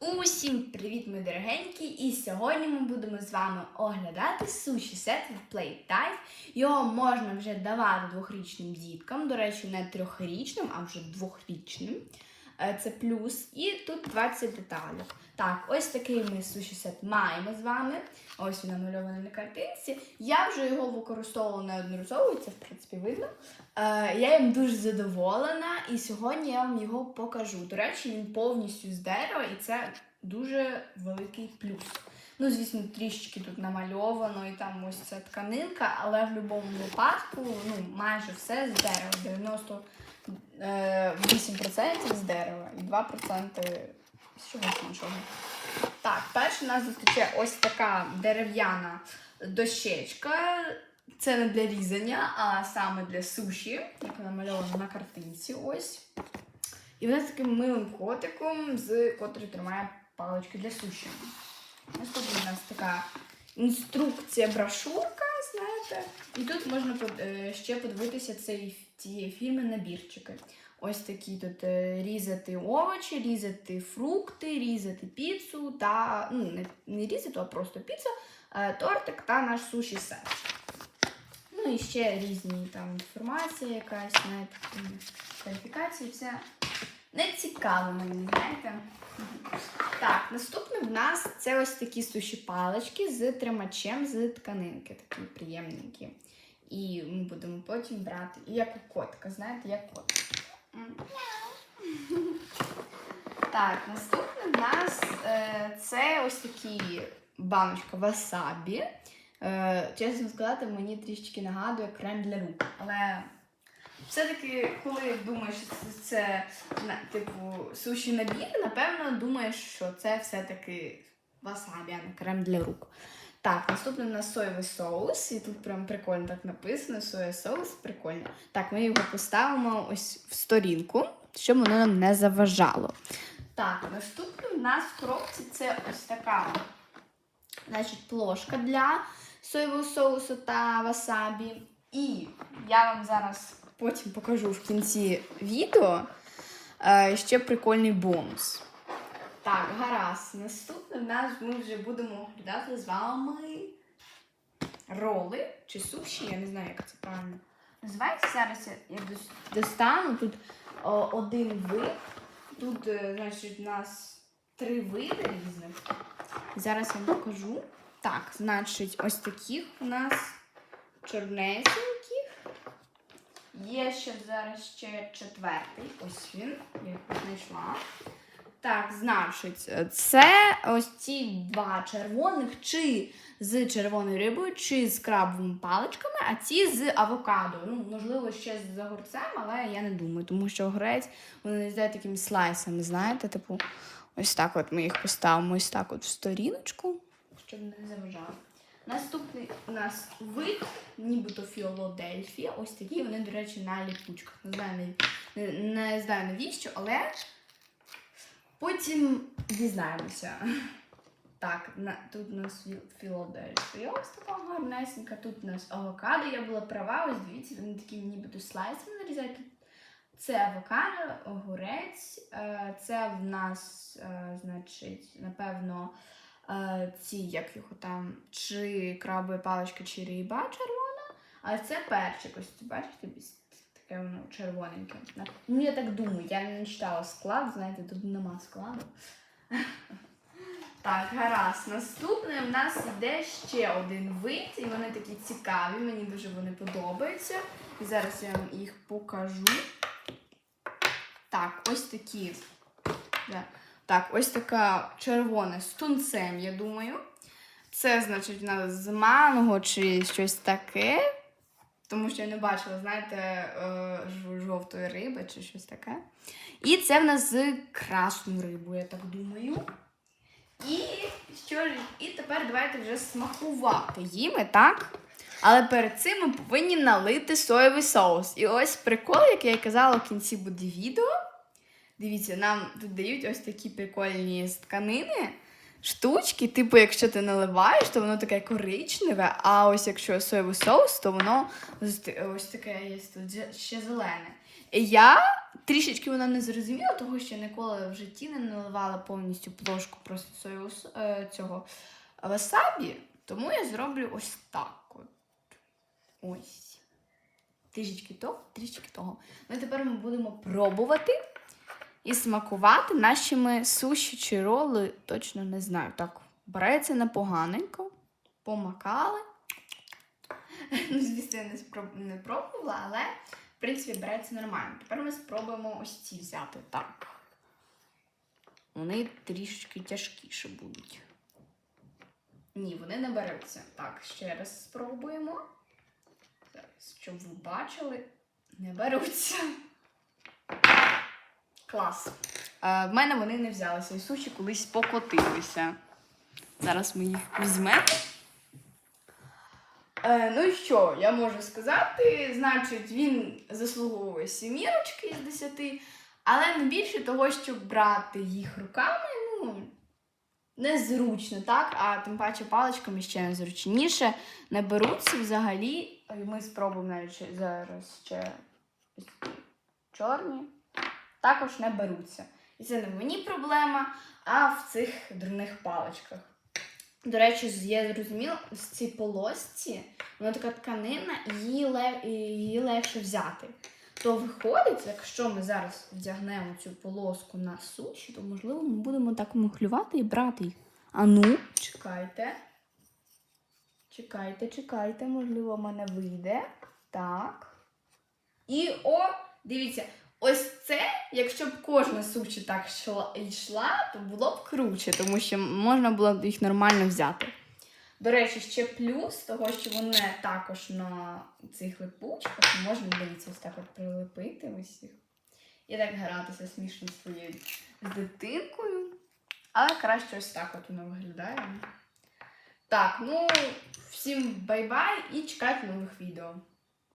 Усім привіт, мої дорогенькі! І сьогодні ми будемо з вами оглядати суші сет від Playtime. Його можна вже давати двохрічним діткам, до речі, не трьохрічним, а вже двохрічним. Е, Це плюс. І тут 20 деталей. Так, ось такий ми суші сет маємо з вами. Ось він намальований на картинці. Я вже його використовувала неодноразово, це в принципі видно. Е, я їм дуже задоволена, і сьогодні я вам його покажу. До речі, він повністю з дерева, і це дуже великий плюс. Ну, звісно, трішечки тут намальовано, і там ось ця тканинка, але в будь-якому випадку ну, майже все з дерева. 98% з дерева і 2% з чогось іншого. Так, перше нас зустрічає ось така дерев'яна дощечка. Це не для різання, а саме для суші, як намальовано на картинці. Ось. І вона з таким милим котиком, з котрий тримає палички для суші. Наступна у нас така інструкція, брошурка, знаєте. І тут можна е, ще подивитися цей, цієї фірми набірчики. Ось такі тут е, різати овочі, різати фрукти, різати піцу та ну, не, не різати, а просто піцу, е, тортик та наш суші сет. Ну і ще різні там інформація якась, м, кваліфікації, все не цікаво мені, знаєте. Так, наступне в нас це ось такі суші палички з тримачем з тканинки, такі приємненькі. І ми будемо потім брати. І як у котика, знаєте, як котик. М. Так, наступне в нас е, це ось такі баночка васабі. Е, чесно сказати, мені трішечки нагадує крем для рук. Але все-таки, коли думаєш, що це, на- типу суші набір, напевно, думаєш, що це все-таки васабі, а не крем для рук. Так, наступний у нас соєвий соус, і тут прям прикольно так написано: соєвий соус, прикольно. Так, ми його поставимо ось в сторінку, щоб воно нам не заважало. Так, наступний у нас в коробці це ось така значить, плошка для соєвого соусу та васабі. І я вам зараз потім покажу в кінці відео е, ще прикольний бонус. Так, гаразд. Наступне в нас ми вже будемо оглядати з вами роли чи суші, я не знаю, як це правильно називається. Зараз я- достану тут о, один вид. Тут, е, значить, у нас три види різних. Зараз я вам покажу. Так, значить, ось таких у нас чорнесеньких. Є ще зараз ще четвертий. Ось він. Я знайшла. Так, значить, це ось ці два червоних, чи з червоною рибою, чи з крабовими паличками, а ці з авокадо. Ну, можливо, ще з огурцем, але я не думаю, тому що огурець вони здають такими слайсами, знаєте, типу, ось так от ми їх поставимо ось так от в сторіночку, щоб не заважало. Наступний у нас вид, нібито Фіолодельфія. Ось такі вони, до речі, на ліпучках. Не знаю, не, не, знаю навіщо, але потім дізнаємося. Так, на, тут у нас Філ- Філадельфія. Ось така гарнесенька. Тут у нас авокадо. Я була права, ось дивіться, вони такі нібито слайсами нарізають. Це авокадо, огурець. е, Це в нас, е, значить, напевно, ці, як його там, чи крабові палички, чи риба червона. А це перчик. Ось бачите, таке воно червоненьке. Ну, я так думаю, я не читала склад, знаєте, тут нема складу. Так, гаразд. Наступне в нас йде ще один вид, і вони такі цікаві, мені дуже вони подобаються. І зараз я вам їх покажу. Так, ось такі. Да. Так, ось така червона з тунцем, я думаю. Це, значить, в нас з манго чи щось таке. Тому що я не бачила, знаєте, е, жовтої риби чи щось таке. І це в нас з красною рибою, я так думаю. І що ж, і тепер давайте вже смакувати їми, так? Але перед цим ми повинні налити соєвий соус. І ось прикол, як я і казала, в кінці буде відео. Дивіться, нам тут дають ось такі прикольні тканини. Штучки, типу, якщо ти наливаєш, то воно таке коричневе, а ось якщо соєвий соус, то воно ось, ось таке є тут ще зелене. І я трішечки вона не зрозуміла, того що ніколи в житті не наливала повністю плошку просто соєвого е, цього васабі. Тому я зроблю ось так. От. Ось. Трішечки того, трішечки того. Ну тепер ми будемо пробувати і смакувати нашими суші чи роли, точно не знаю. Так, береться непоганенько, помакали. Ну, звісно, я не, спроб... не пробувала, але в принципі береться нормально. Тепер ми спробуємо ось ці взяти. Так. Вони трішки тяжкіше будуть. Ні, вони не беруться. Так, ще раз спробуємо. Зараз, щоб ви бачили, не беруться. Клас. Е, в мене вони не взялися. І суші колись покотилися. Зараз ми їх візьмемо. Е, ну і що, я можу сказати, значить, він заслуговує сімірочки з 10, але не більше того, щоб брати їх руками, ну, незручно, так? А тим паче паличками ще незручніше. Не беруться взагалі. Ми спробуємо навіть зараз ще чорні. Також не беруться. І це не в мені проблема, а в цих дурних паличках. До речі, я зрозуміла, з цій полосці, вона така тканина, її, ле- і її легше взяти. То виходить, якщо ми зараз вдягнемо цю полоску на суші, то можливо ми будемо так мухлювати і брати їх. А ну, чекайте. Чекайте, чекайте, можливо, в мене вийде. Так. І о, дивіться, ось це, якщо б кожна суші так йшла, то було б круче, тому що можна було б їх нормально взяти. До речі, ще плюс того, що вони також на цих липучках можна дивіться, ось так от прилепити ось їх. І так гратися смішно своєю дитинкою. Але краще ось так от воно виглядає. Так, ну всім бай-бай і чекайте нових відео.